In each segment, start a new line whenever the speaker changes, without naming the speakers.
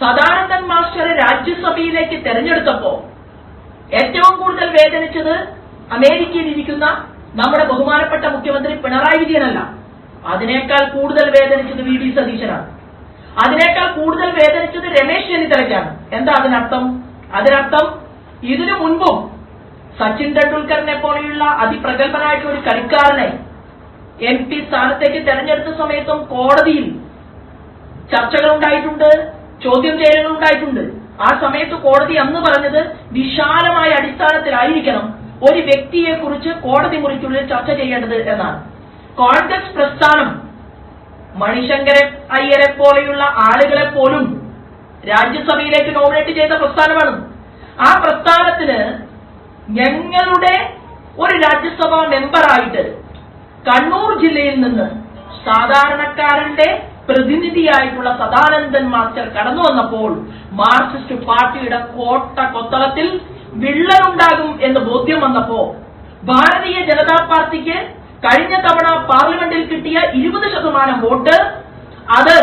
സദാനന്ദൻ മാസ്റ്ററെ രാജ്യസഭയിലേക്ക് തെരഞ്ഞെടുത്തപ്പോ ഏറ്റവും കൂടുതൽ വേദനിച്ചത് അമേരിക്കയിൽ ഇരിക്കുന്ന നമ്മുടെ ബഹുമാനപ്പെട്ട മുഖ്യമന്ത്രി പിണറായി വിജയനല്ല. അതിനേക്കാൾ കൂടുതൽ വേദനിച്ചത് വി ഡി സതീശനാണ്. അതിനേക്കാൾ കൂടുതൽ വേദനിച്ചത് രമേശ് ചെന്നിത്തലയ്ക്കാണ്. എന്താ അതിനർത്ഥം? അതിനർത്ഥം ഇതിനു മുൻപും സച്ചിൻ ടെണ്ടുൽക്കറിനെ പോലെയുള്ള അതിപ്രഗത്ഭനായിട്ടുള്ള ഒരു കളിക്കാരനെ എം പി സ്ഥാനത്തേക്ക് തെരഞ്ഞെടുത്ത സമയത്തും കോടതിയിൽ ചർച്ചകൾ ഉണ്ടായിട്ടുണ്ട്. ചോദ്യം ചെയ്യലുകൾ ഉണ്ടായിട്ടുണ്ട്. ആ സമയത്ത് കോടതി അന്ന് പറഞ്ഞത് വിശാലമായ അടിസ്ഥാനത്തിലായിരിക്കണം ഒരു വ്യക്തിയെ കുറിച്ച് കോടതി മുറിക്കുള്ളിൽ ചർച്ച ചെയ്യേണ്ടത് എന്നാണ്. കോൺഗ്രസ് പ്രസ്ഥാനം മണിശങ്കര അയ്യരെ പോലെയുള്ള ആളുകളെ പോലും രാജ്യസഭയിലേക്ക് നോമിനേറ്റ് ചെയ്ത പ്രസ്ഥാനമാണ്. ആ പ്രസ്ഥാനത്തിന് ഞങ്ങളുടെ ഒരു രാജ്യസഭാ മെമ്പറായിട്ട് കണ്ണൂർ ജില്ലയിൽ നിന്ന് സാധാരണക്കാരന്റെ പ്രതിനിധിയായിട്ടുള്ള സദാനന്ദൻ മാസ്റ്റർ കടന്നു വന്നപ്പോൾ മാർക്സിസ്റ്റ് പാർട്ടിയുടെ കോട്ട കൊത്തളത്തിൽ വിള്ളലുണ്ടാകും എന്ന് ബോധ്യം വന്നപ്പോ ഭാരതീയ ജനതാ പാർട്ടിക്ക് കഴിഞ്ഞ തവണ പാർലമെന്റിൽ കിട്ടിയ ഇരുപത് ശതമാനം വോട്ട് അത്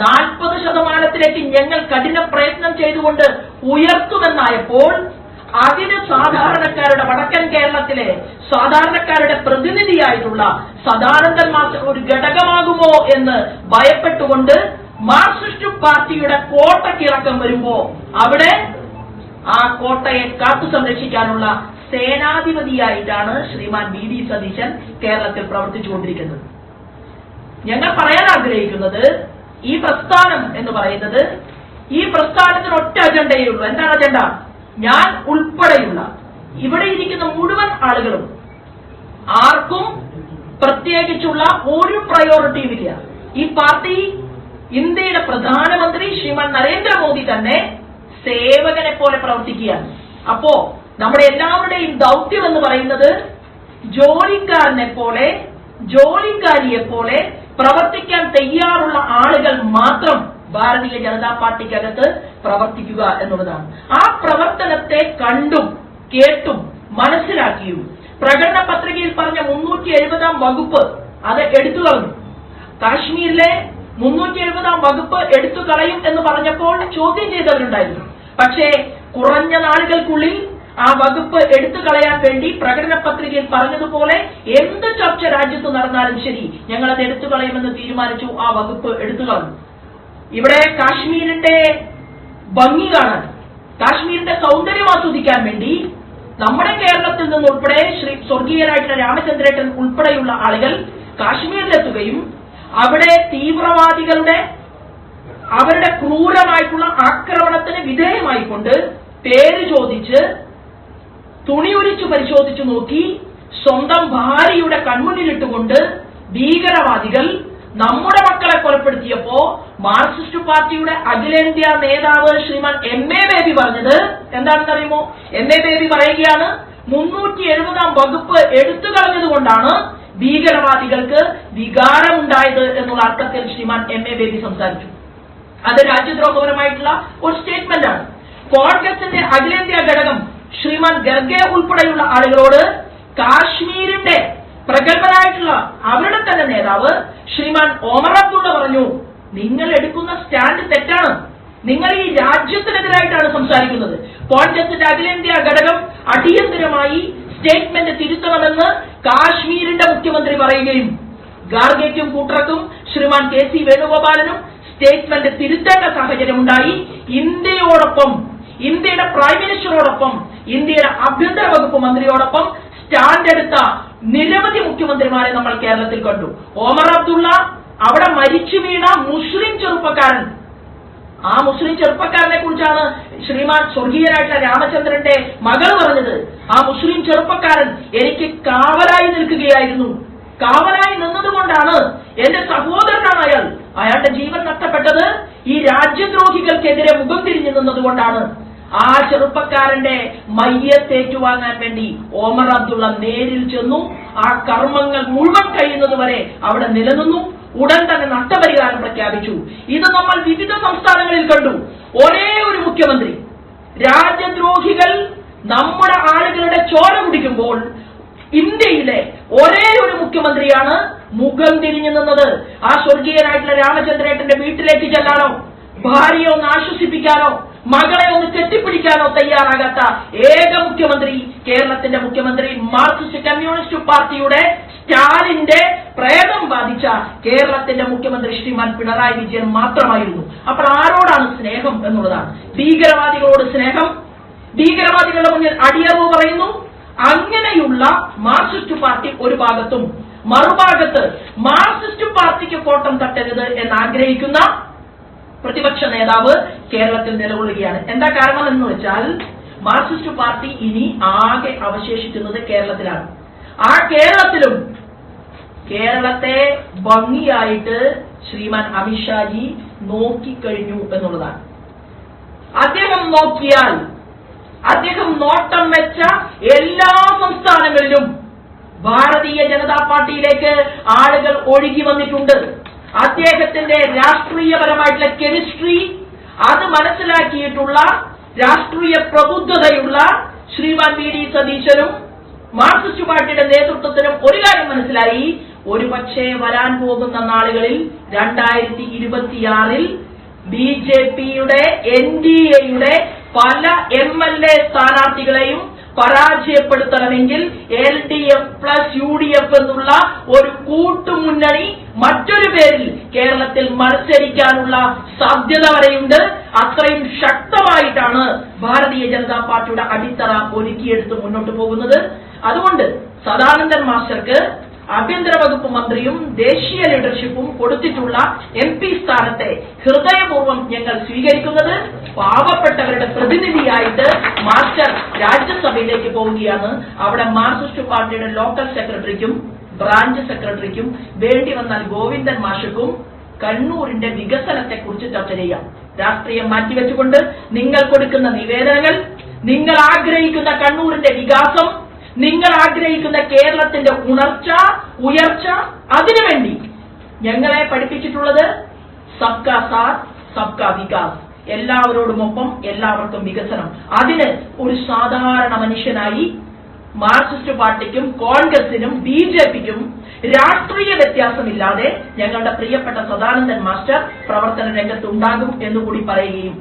നാൽപ്പത് ശതമാനത്തിലേക്ക് ഞങ്ങൾ കഠിന പ്രയത്നം ചെയ്തുകൊണ്ട് ഉയർത്തുമെന്നായപ്പോൾ അതിന് സാധാരണക്കാരുടെ വടക്കൻ കേരളത്തിലെ സാധാരണക്കാരുടെ പ്രതിനിധിയായിട്ടുള്ള സദാനന്ദൻ മാസ്റ്റർ ഒരു ഘടകമാകുമോ എന്ന് ഭയപ്പെട്ടുകൊണ്ട് മാർക്സിസ്റ്റ് പാർട്ടിയുടെ കോട്ടക്കിറക്കം വരുമ്പോ അവിടെ ആ കോട്ടയെ കാത്തു സംരക്ഷിക്കാനുള്ള സേനാധിപതിയായിട്ടാണ് ശ്രീമാൻ വി ഡി സതീശൻ കേരളത്തിൽ പ്രവർത്തിച്ചുകൊണ്ടിരിക്കുന്നത്. ഞങ്ങൾ പറയാൻ ആഗ്രഹിക്കുന്നത് ഈ പ്രസ്ഥാനം എന്ന് പറയുന്നത് ഈ പ്രസ്ഥാനത്തിന് ഒറ്റ അജണ്ടയേ ഉള്ളൂ. എന്താണ് അജണ്ട? ഞാൻ ഉൾപ്പെടെയുള്ള ഇവിടെ ഇരിക്കുന്ന മുഴുവൻ ആളുകളും ആർക്കും പ്രത്യേകിച്ചുള്ള ഒരു പ്രയോറിറ്റിയും ഇല്ല. ഈ പാർട്ടി ഇന്ത്യയുടെ പ്രധാനമന്ത്രി ശ്രീമാൻ നരേന്ദ്രമോദി തന്നെ സേവകനെ പോലെ പ്രവർത്തിക്കുകയാണ്. അപ്പോ നമ്മുടെ എല്ലാവരുടെയും ദൗത്യം എന്ന് പറയുന്നത് ജോലിക്കാരനെ പോലെ ജോലിക്കാരിയെ പോലെ പ്രവർത്തിക്കാൻ തയ്യാറുള്ള ആളുകൾ മാത്രം ഭാരതീയ ജനതാ പാർട്ടിക്കകത്ത് പ്രവർത്തിക്കുക എന്നുള്ളതാണ്. ആ പ്രവർത്തനത്തെ കണ്ടും കേട്ടും മനസ്സിലാക്കിയും പ്രകടന പത്രികയിൽ പറഞ്ഞ മുന്നൂറ്റി എഴുപതാം വകുപ്പ് അത് എടുത്തു കളഞ്ഞു. കാശ്മീരിലെ മുന്നൂറ്റി എഴുപതാം വകുപ്പ് എടുത്തു കളയും എന്ന് പറഞ്ഞപ്പോൾ ചോദ്യം ചെയ്തവരുണ്ടായിരുന്നു. പക്ഷേ കുറഞ്ഞ നാളുകൾക്കുള്ളിൽ ആ വകുപ്പ് എടുത്തു കളയാൻ വേണ്ടി പ്രകടന പത്രികയിൽ പറഞ്ഞതുപോലെ എന്ത് ചർച്ച രാജ്യത്ത് നടന്നാലും ശരി ഞങ്ങൾ അത് എടുത്തു കളയുമെന്ന് തീരുമാനിച്ചു ആ വകുപ്പ് എടുത്തു കളഞ്ഞു. ഇവിടെ കാശ്മീരിന്റെ ഭംഗി കാണാൻ കാശ്മീരിന്റെ സൗന്ദര്യം ആസ്വദിക്കാൻ വേണ്ടി നമ്മുടെ കേരളത്തിൽ നിന്നുൾപ്പെടെ ശ്രീ സ്വർഗീയനായിട്ടുള്ള രാമചന്ദ്രേട്ടൻ ഉൾപ്പെടെയുള്ള ആളുകൾ കാശ്മീരിലെത്തുകയും അവിടെ തീവ്രവാദികളുടെ അവരുടെ ക്രൂരമായിട്ടുള്ള ആക്രമണത്തിന് വിധേയമായിക്കൊണ്ട് പേര് ചോദിച്ച് തുണി ഉരിച്ചു പരിശോധിച്ചു നോക്കി സ്വന്തം ഭാര്യയുടെ കൺമുന്നിലിട്ടുകൊണ്ട് ഭീകരവാദികൾ നമ്മുടെ മക്കളെ കൊലപ്പെടുത്തിയപ്പോ മാർക്സിസ്റ്റ് പാർട്ടിയുടെ അഖിലേന്ത്യാ നേതാവ് ശ്രീമാൻ എം എ ബേബി പറഞ്ഞത് എന്താണെന്ന് അറിയുമോ എം എ ബേബി പറയുകയാണ് മുന്നൂറ്റി എഴുപതാം വകുപ്പ് എടുത്തു കളഞ്ഞതുകൊണ്ടാണ് ഭീകരവാദികൾക്ക് വികാരമുണ്ടായത് എന്നുള്ള അർത്ഥത്തിൽ ശ്രീമാൻ എം എ ബേബി സംസാരിച്ചു. അത് രാജ്യദ്രോഹപരമായിട്ടുള്ള ഒരു സ്റ്റേറ്റ്മെന്റ് ആണ്. കോൺഗ്രസിന്റെ അഖിലേന്ത്യാ ഘടകം ശ്രീമാൻ ഗർഗെ ഉൾപ്പെടെയുള്ള ആളുകളോട് കാശ്മീരിന്റെ പ്രഗത്ഭനായിട്ടുള്ള അവരുടെ തന്നെ നേതാവ് ശ്രീമാൻ ഓമർ അബ്ദുള്ള പറഞ്ഞു നിങ്ങൾ എടുക്കുന്ന സ്റ്റാൻഡ് തെറ്റാണ്. നിങ്ങൾ ഈ രാജ്യത്തിനെതിരായിട്ടാണ് സംസാരിക്കുന്നത്. കോൺഗ്രസിന്റെ അഖിലേന്ത്യാ ഘടകം അടിയന്തരമായി സ്റ്റേറ്റ്മെന്റ് തിരുത്തണമെന്ന് കാശ്മീരിന്റെ മുഖ്യമന്ത്രി പറയുകയും ഗാർഗയ്ക്കും കൂട്ടർക്കും ശ്രീമാൻ കെ സി വേണുഗോപാലനും സ്റ്റേറ്റ്മെന്റ് തിരുത്തേണ്ട സാഹചര്യമുണ്ടായി ഇന്ത്യയോടൊപ്പം ഇന്ത്യയുടെ പ്രൈം മിനിസ്റ്ററോടൊപ്പം ഇന്ത്യയുടെ ആഭ്യന്തര വകുപ്പ് മന്ത്രിയോടൊപ്പം സ്റ്റാൻഡ് എടുത്ത നിരവധി മുഖ്യമന്ത്രിമാരെ നമ്മൾ കേരളത്തിൽ കണ്ടു. ഓമർ അബ്ദുള്ള അവിടെ മരിച്ചു വീണ മുസ്ലിം ചെറുപ്പക്കാരൻ. ആ മുസ്ലിം ചെറുപ്പക്കാരനെ കുറിച്ചാണ് ശ്രീമാൻ സ്വർഗീയനായിട്ടുള്ള രാമചന്ദ്രന്റെ മകൾ പറഞ്ഞത്. ആ മുസ്ലിം ചെറുപ്പക്കാരൻ എനിക്ക് കാവലായി നിൽക്കുകയായിരുന്നു. കാവലായി നിന്നതുകൊണ്ടാണ് എന്റെ സഹോദരനാണ് അയാൾ. അയാളുടെ ജീവൻ നഷ്ടപ്പെട്ടത് ഈ രാജ്യദ്രോഹികൾക്കെതിരെ മുഖം തിരിഞ്ഞു നിന്നതുകൊണ്ടാണ്. ആ ചെറുപ്പക്കാരന്റെ മയ്യത്തേറ്റുവാങ്ങാൻ വേണ്ടി ഓമർ അബ്ദുള്ള നേരിൽ ചെന്നു. ആ കർമ്മങ്ങൾ മുഴുവൻ കഴിയുന്നത് വരെ അവിടെ നിലനിന്നു. ഉടൻ തന്നെ നഷ്ടപരിഹാരം പ്രഖ്യാപിച്ചു. ഇത് നമ്മൾ വിവിധ സംസ്ഥാനങ്ങളിൽ കണ്ടു. ഒരേ ഒരു മുഖ്യമന്ത്രി. രാജ്യദ്രോഹികൾ നമ്മുടെ ആളുകളുടെ ചോര കുടിക്കുമ്പോൾ ഇന്ത്യയിലെ ഒരേ ഒരു മുഖ്യമന്ത്രിയാണ് മുഖം തിരിഞ്ഞു നിന്നത്. ആ സ്വർഗീയനായിട്ടുള്ള രാമചന്ദ്രേട്ടന്റെ വീട്ടിലേക്ക് ചെല്ലാനോ ഭാര്യയെ ഒന്ന് ആശ്വസിപ്പിക്കാനോ മകളെ ഒന്ന് കെട്ടിപ്പിടിക്കാനോ തയ്യാറാകാത്ത ഏക മുഖ്യമന്ത്രി കേരളത്തിന്റെ മുഖ്യമന്ത്രി മാർക്സിസ്റ്റ് കമ്മ്യൂണിസ്റ്റ് പാർട്ടിയുടെ സ്റ്റാലിന്റെ പ്രേതം ബാധിച്ച കേരളത്തിന്റെ മുഖ്യമന്ത്രി ശ്രീമാൻ പിണറായി വിജയൻ മാത്രമായിരുന്നു. അപ്പോൾ ആരോടാണ് സ്നേഹം എന്നുള്ളതാണ്. ഭീകരവാദികളോട് സ്നേഹം. ഭീകരവാദികളുടെ മുന്നിൽ അടിയറവ് പറയുന്നു. അങ്ങനെയുള്ള മാർക്സിസ്റ്റ് പാർട്ടി ഒരു ഭാഗത്തും മറുഭാഗത്ത് മാർക്സിസ്റ്റ് പാർട്ടിക്ക് കോട്ടം തട്ടരുത് എന്ന് ആഗ്രഹിക്കുന്ന പ്രതിപക്ഷ നേതാവ് കേരളത്തിൽ നിലകൊള്ളുകയാണ്. എന്താ കാരണം എന്ന് വെച്ചാൽ മാർക്സിസ്റ്റ് പാർട്ടി ഇനി ആകെ അവശേഷിക്കുന്നത് കേരളത്തിലാണ്. ആ കേരളത്തിലും കേരളത്തെ ഭംഗിയായിട്ട് ശ്രീമാൻ അമിത്ഷാജി നോക്കിക്കഴിഞ്ഞു എന്നുള്ളതാണ്. അദ്ദേഹം നോക്കിയാൽ അദ്ദേഹം നോട്ടം വെച്ച എല്ലാ സംസ്ഥാനങ്ങളിലും ഭാരതീയ ജനതാ പാർട്ടിയിലേക്ക് ആളുകൾ ഒഴുകി വന്നിട്ടുണ്ട്. അദ്ദേഹത്തിന്റെ രാഷ്ട്രീയപരമായിട്ടുള്ള കെമിസ്ട്രി അത് മനസ്സിലാക്കിയിട്ടുള്ള രാഷ്ട്രീയ പ്രബുദ്ധതയുള്ള ശ്രീമാൻ വി ഡി സതീശനും മാർക്സിസ്റ്റ് പാർട്ടിയുടെ നേതൃത്വത്തിനും ഒരു കാര്യം മനസ്സിലായി. ഒരു പക്ഷേ വരാൻ പോകുന്ന നാളുകളിൽ രണ്ടായിരത്തി ഇരുപത്തിയാറിൽ ബി ജെ പിയുടെ എൻ ഡി എയുടെ പല എം എൽ എ സ്ഥാനാർത്ഥികളെയും പരാജയപ്പെടുത്തണമെങ്കിൽ L D F plus U D F എന്നുള്ള ഒരു കൂട്ടുമുന്നണി മറ്റൊരു പേരിൽ കേരളത്തിൽ മത്സരിക്കാനുള്ള സാധ്യത വരെയുണ്ട്. അത്രയും ശക്തമായിട്ടാണ് ഭാരതീയ ജനതാ പാർട്ടിയുടെ അടിത്തറ ഒരുക്കിയെടുത്ത് മുന്നോട്ട് പോകുന്നത്. അതുകൊണ്ട് സദാനന്ദൻ മാസ്റ്റർക്ക് ആഭ്യന്തര വകുപ്പ് മന്ത്രിയും ദേശീയ ലീഡർഷിപ്പും കൊടുത്തിട്ടുള്ള എം പി സ്ഥാനത്തെ ഹൃദയപൂർവം ഞങ്ങൾ സ്വീകരിക്കുന്നത് പാവപ്പെട്ടവരുടെ പ്രതിനിധിയായിട്ട് മാസ്റ്റർ രാജ്യസഭയിലേക്ക് പോവുകയാണ്. അവിടെ മാർക്സിസ്റ്റ് പാർട്ടിയുടെ ലോക്കൽ സെക്രട്ടറിക്കും ബ്രാഞ്ച് സെക്രട്ടറിക്കും വേണ്ടി വന്നാൽ ഗോവിന്ദൻ മാഷക്കും കണ്ണൂരിന്റെ വികസനത്തെ കുറിച്ച് ചർച്ച ചെയ്യാം. രാഷ്ട്രീയം മാറ്റിവെച്ചുകൊണ്ട് നിങ്ങൾ കൊടുക്കുന്ന നിവേദനങ്ങൾ നിങ്ങൾ ആഗ്രഹിക്കുന്ന കണ്ണൂരിന്റെ വികാസം നിങ്ങൾ ആഗ്രഹിക്കുന്ന കേരളത്തിന്റെ ഉണർച്ച ഉയർച്ച അതിനുവേണ്ടി ഞങ്ങളെ പഠിപ്പിച്ചിട്ടുള്ളത് സബ്കാ സാത് സബ്കാ വികാസ്. എല്ലാവരോടുമൊപ്പം എല്ലാവർക്കും വികസനം. അതിന് ഒരു സാധാരണ മനുഷ്യനായി മാർക്സിസ്റ്റ് പാർട്ടിക്കും കോൺഗ്രസിനും ബി ജെ പിക്കും രാഷ്ട്രീയ വ്യത്യാസമില്ലാതെ ഞങ്ങളുടെ പ്രിയപ്പെട്ട സദാനന്ദൻ മാസ്റ്റർ പ്രവർത്തന രംഗത്ത് ഉണ്ടാകും എന്നുകൂടി പറയുകയും